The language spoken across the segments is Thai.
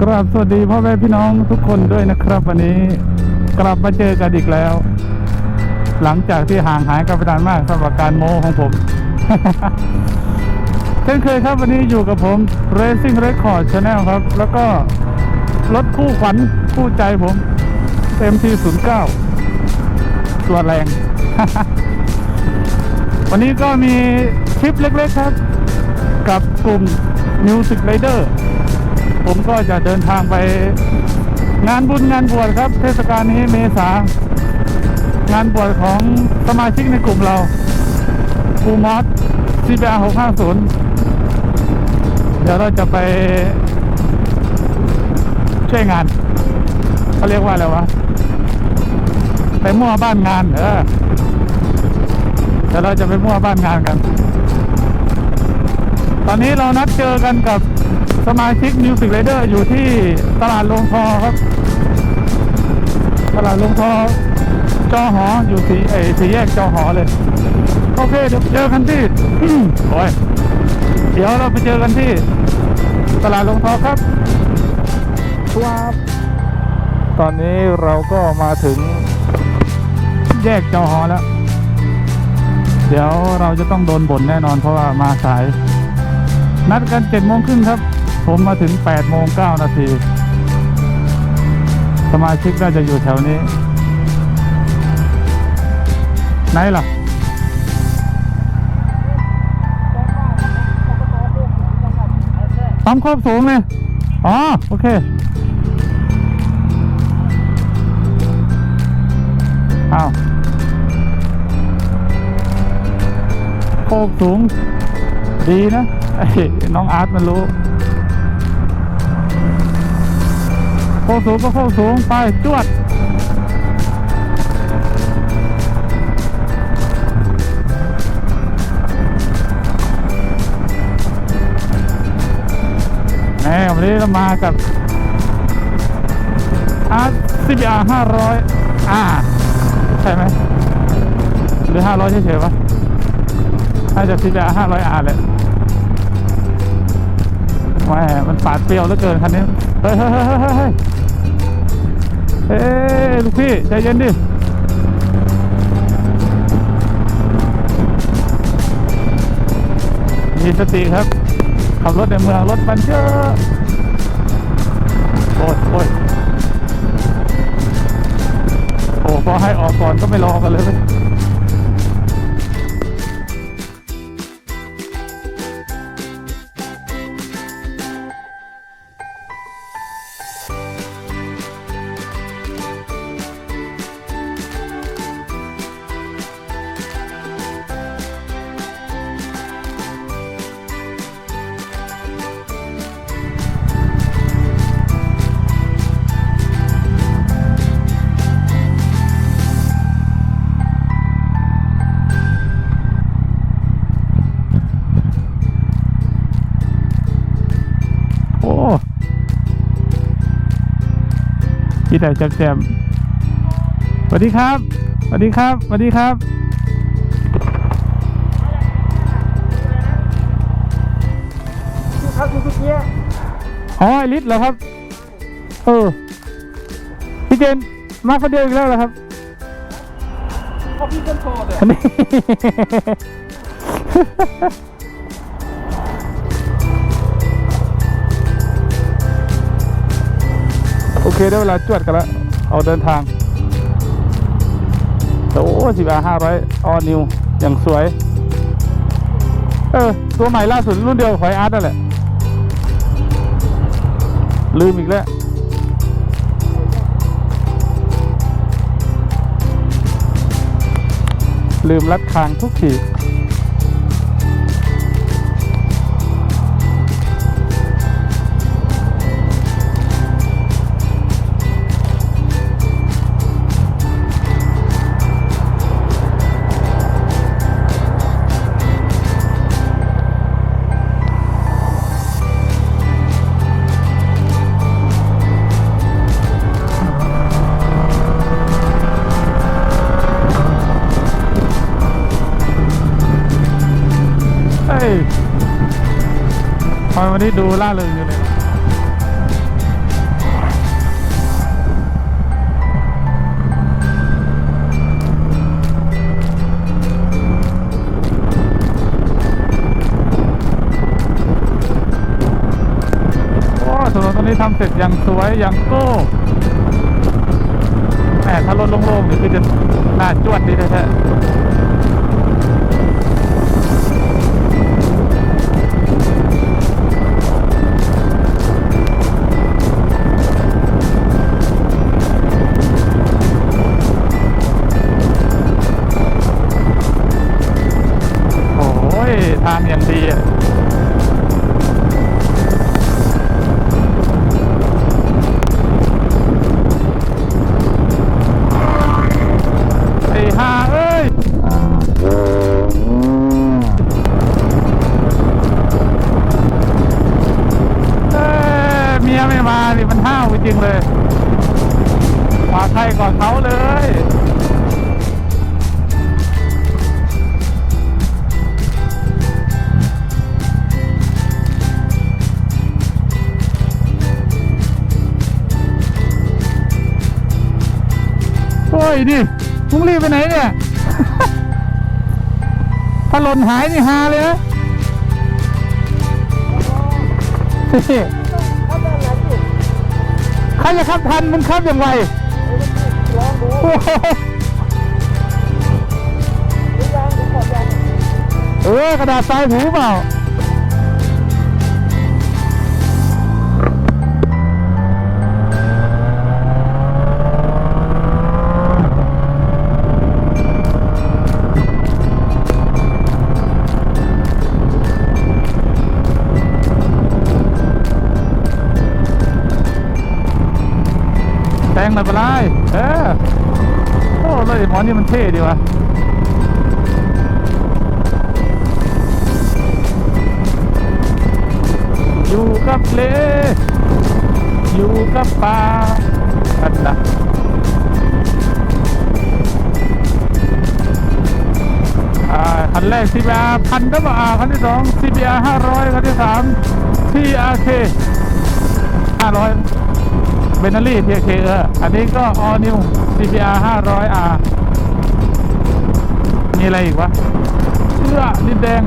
กราบสวัสดีพ่อแม่พี่น้องทุกคนด้วยนะครับ วันนี้กลับมาเจอกันอีกแล้ว หลังจากที่ห่างหายกันไปนานมากสำหรับการโม้ของผม เช่นเคยครับวันนี้อยู่กับผม Racing Record Channel ครับ แล้วก็รถคู่ขวัญคู่ใจผม MT09 ตัวแรง วันนี้ก็มีทริปเล็กๆครับ กับกลุ่ม Music Rider ผมก็จะเดินทางไปงานบุญงานบวชครับ เทศกาลนี้เมษางานบวชของสมาชิกในกลุ่มเราปูมอส CBR 650 เดี๋ยวเราจะไปช่วยงานเขาเรียกว่าอะไรวะ ไปมั่วบ้านงานเออเดี๋ยวเราจะไปมั่วบ้านงานกัน ตอนนี้เรานัดเจอกันกับสมาชิก Music Rider อยู่ที่ตลาดลงทอครับ ตลาดลงทอจอหออยู่สีเออสีแยกจอหอเลย โอเค เดี๋ยวเจอกันที่โอ้ยเดี๋ยวเราไปเจอกันที่ ตลาดลงทอครับครับตอนนี้เราก็มาถึงแยกจอหอแล้ว เดี๋ยวเราจะต้องโดนบ่นแน่นอนเพราะว่ามาสาย นัดกันเจ็ดโมงครึ่งครับ ผมมาถึงแปดโมงเก้านาที สมาชิกน่าจะอยู่แถวนี้ ไหนล่ะ ปั๊มควบสูงเลย อ๋อ โอเค อ้าวโคกสูง ดีนะ น้องอาร์ตมันรู้โคกสูงก็โคกสูงไปจวดแหมวันนี้เรามากับอาร์ CBR ห้าร้อยอ่าใช่ไหมหรือห้าร้อยเฉยๆวะน่าจะ CBR ห้าร้อยอาร์เลย แหมมันปาดเปรี้ยวเหลือเกินคันนี้เฮ้ยเฮ้ยเฮ้ยเฮ้ยเฮ้ยเฮ้ยลูกพี่ใจเย็นดิมีสติครับ ขับรถในเมืองรถมันเยอะ โอ้ยโอ้ยโอ้พอให้ออกก่อนก็ไม่รอกันเลย พี่แต่แจมๆสวัสดีครับสวัสดีครับสวัสดีครับ ครับคุณเกียร์อ๋อไอริสเหรอครับ เออ พี่เจนมาคนเดียวอีกแล้วเหรอครับ พอพี่เส้นโชว์เนี่ยอันนี้ ได้เวลาจวดกันแล้วเอาเดินทางแต่โอ้สิบาห้าร้อยออนิวอย่างสวย เออ ตัวใหม่ล่าสุดรุ่นเดียวกับหอยอาร์ตนั่นแหละ ลืมอีกแล้ว ลืมรัดคางทุกที วันนี้ดูล่าเริงอยู่เลยโอ้ถนนตรงนี้ทำเสร็จอย่างสวยอย่างโก้แหมถ้ารถโล่งๆนี่คือจะน่าจวดดีแท้ๆ ริง ๆ เลยมาใครก่อนเขาเลยโอ้ยนี่มึงรีบไปไหนเนี่ยถ้าหล่นหายนี่ฮาเลยนะ ใครจะขับทันมึงขับอย่างไรลองโอ้โหเออกระดาษทรายหูเปล่า ไม่เป็นไรเออโอ้เลยหมอนี่มันเท่ดีวะอยู่กับเลอยู่กับป่าอันนะอ่าคันแรก CBR พันก็มาคันที่สอง CBR ห้าร้อยคันที่สาม TRK ห้าร้อย บนนารี่ TRK เคเอออันนี้ก็ All New CBR ห้าร้อย R มีอะไรอีกวะ เสื้อดินแดง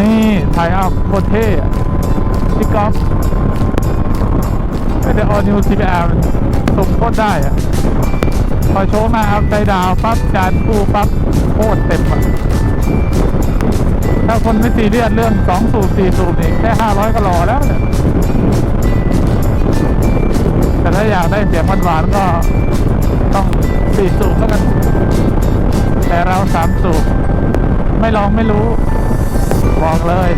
นี่ถ่ายเอาโคตรเท่พี่ก๊อฟไม่ได้ออนิวซีพีอาร์สมโคตรได้อะพอโชว์มาเอาใจดาวปั๊บจานคู่ปั๊บโคตรเต็มอะถ้าคนไม่ซีเรียสเรื่องสองสูบสี่สูบนี่แค่ห้าร้อยก็รอแล้วเนี่ย แต่ถ้าอยากได้เสียงหวานๆก็ต้องสี่สูบแล้วกัน แต่เราสามสูบไม่ลองไม่รู้ บอกเลย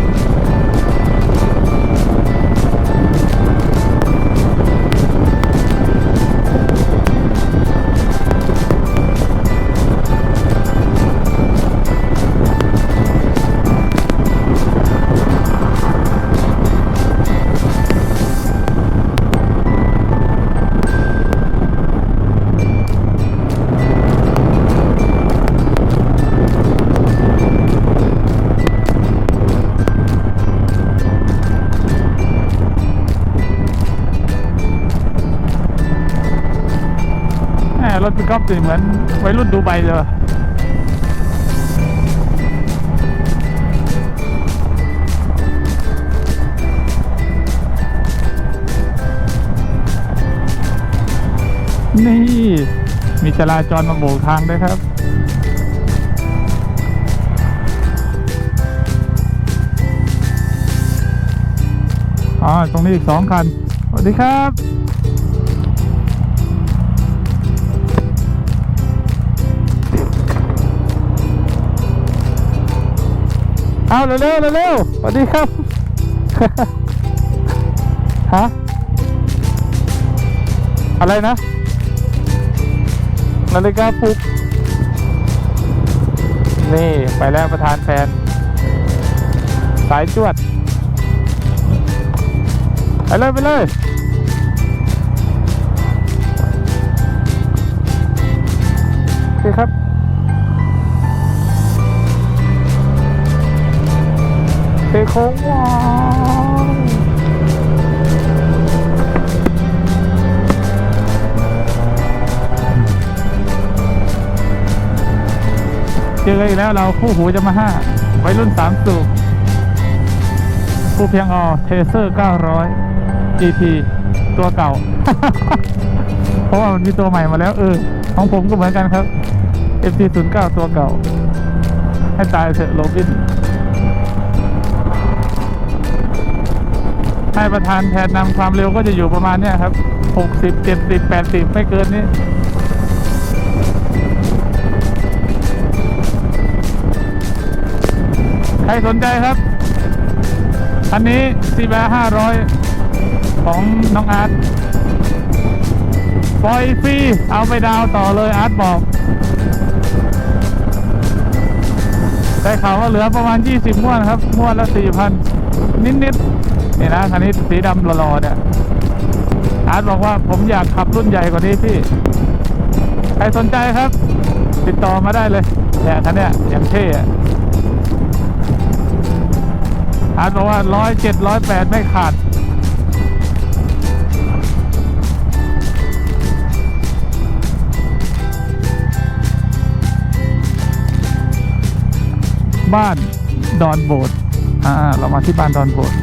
ถปิกอัพสิเหมือนวัยรุ่นดูใบเลยนี่ มีจราจรมาโบกทางด้วยครับอ๋อตรงนี้อีกสองคัน สวัสดีครับ เอาเร็วๆเร็วๆสวัสดีครับฮะอะไรนะนาฬิกาปลุกนี่ไปแล้วประธานแฟน สายจวด ไปเลย ไปเลย ค้งงอนเจออีกแล้วเราคู่หูจะมาห้าไวัรุ่นสามสูบคู่เพียงอเทเซอร์เก้าร้อย GT ตัวเก่า เพราะว่ามันมีตัวใหม่มาแล้ว เออ ของผมก็เหมือนกันครับ MT09 ตัวเก่า ให้ตายเถอะโรบิน ให้ประธานแทนนำความเร็วก็จะอยู่ประมาณเนี้ยครับ 60 70 80 ไม่เกินนี้ใครสนใจครับ อันนี้ซีบา500ของน้องอาร์ตปล่อยฟรีเอาไปดาวต่อเลยอาร์ตบอกได้ข่าวว่าเหลือประมาณ 20ม้วนครับม้วนละ4,000 นิดๆ นี่นะคันนี้สีดำหล่อๆเนี่ยอาร์ตบอกว่าผมอยากขับรุ่นใหญ่กว่านี้พี่ ใครสนใจครับ ติดต่อมาได้เลยเนี่ยคันเนี้ยอย่างเท่อาร์ตบอกว่าร้อยเจ็ดร้อยแปดไม่ขาดบ้านดอนโบดอ่า เรามาที่บ้านดอนโบด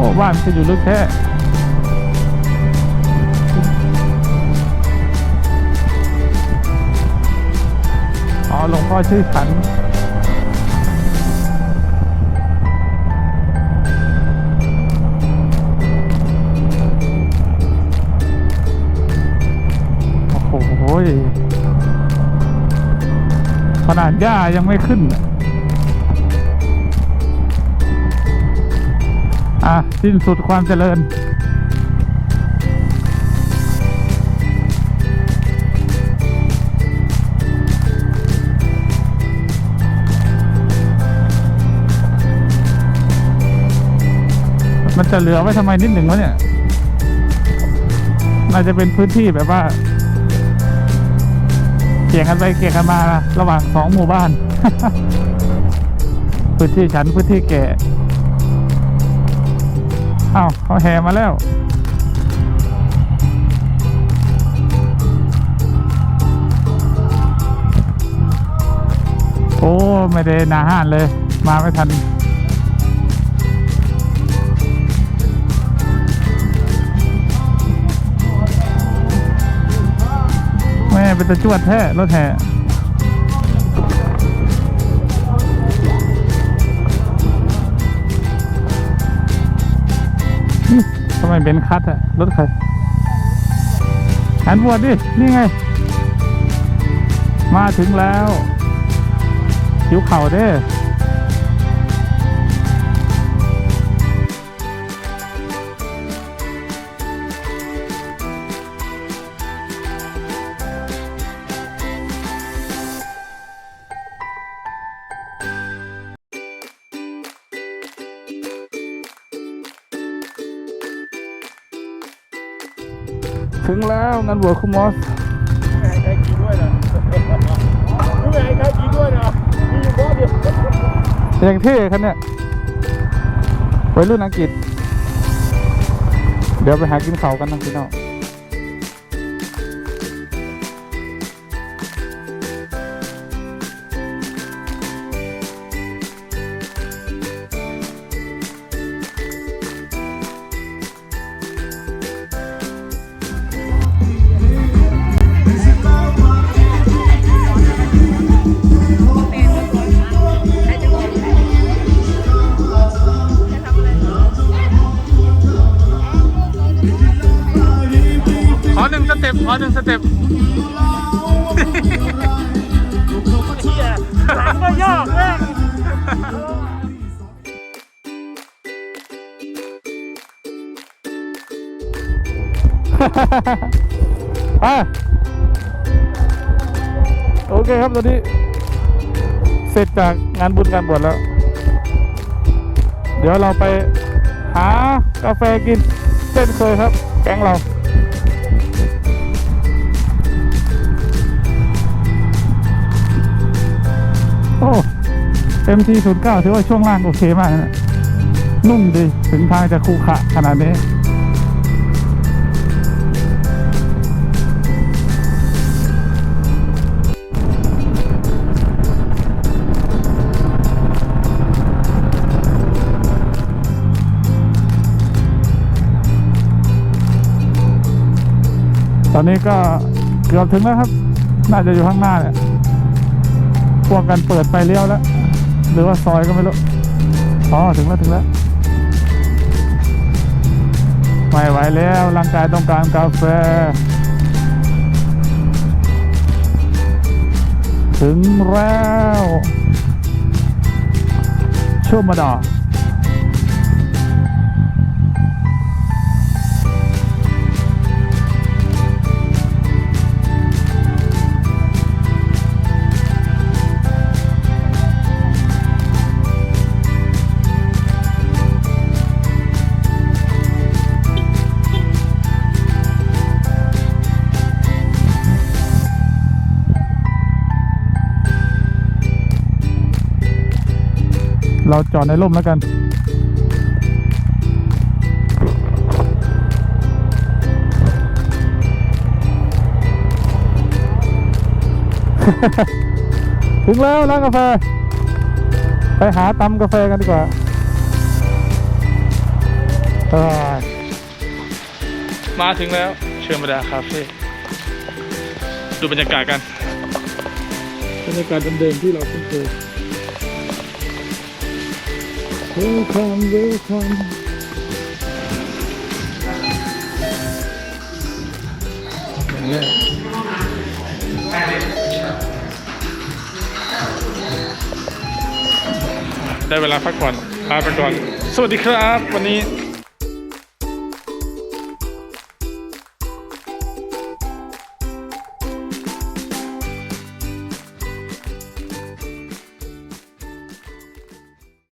อ้บ้านจะอยู่ลึกแท้อ๋อหลวงพ่อชื่อขันโอ้โหขนาดหญ้ายังไม่ขึ้นอะ อะสิ้นสุดความเจริญมันจะเหลือไว้ทำไมนิดหนึ่งวะเนี่ย น่าจะเป็นพื้นที่แบบว่าเกี่ยงกันไปเกี่ยงกันมาระหว่างสองหมู่บ้าน พื้นที่ฉันพื้นที่แก่ อ้าวเขาแห่มาแล้วโอ้ไม่ได้นาห้านเลย มาไม่ทัน แม่เป็นตะจวดแท้รถแห่ ทำไมเป็นคัดอะรถใครหันบวดดิ นี่ไง มาถึงแล้ว หิวเข่าเด้ ถึงแล้วงานบวชคุณมอสไม่ให้ใครกินด้วยนะไม่ให้ใครกินด้วยนะมีอยู่บ้านเดียวอย่างเท่คันเนี่ยวัยรุ่นอังกฤษ เดี๋ยวไปหากินเขากันนะพี่น้อง อหนึ่งสเต็ปหลังก็ยอกแม่งอะโอเคครับตอนนี้ เสร็จจากงานบุญงานบวชแล้ว เดี๋ยวเราไปหากาแฟกินเช่นเคยครับ แก๊งเรา MT09 ถือว่าช่วงล่างโอเคมากนะนุ่มดี ถึงทางจะคูขะขนาดนี้ ตอนนี้ก็เกือบถึงแล้วครับ น่าจะอยู่ข้างหน้าเนี่ยพวกกันเปิดไฟเลี้ยวแล้ว รือว่าซอยก็ไม่รู้อ๋อถึงแล้วถึงแล้วไม่ไหวแล้วร่างกายต้องการกาแฟ ถึงแล้วชั่วมาดอ เราจอดในร่มแล้วกัน ถึงแล้วร้านกาแฟ ไปหาตำกาแฟกันดีกว่าเอ้ยมาถึงแล้วเชิญมาดาคาเฟ่ดูบรรยากาศกัน บรรยากาศเดิมๆที่เราคุ้นเคย Welcome, welcome. อย่างเงี้ยได้เวลาพักผ่อนลาไปก่อน สวัสดีครับ วันนี้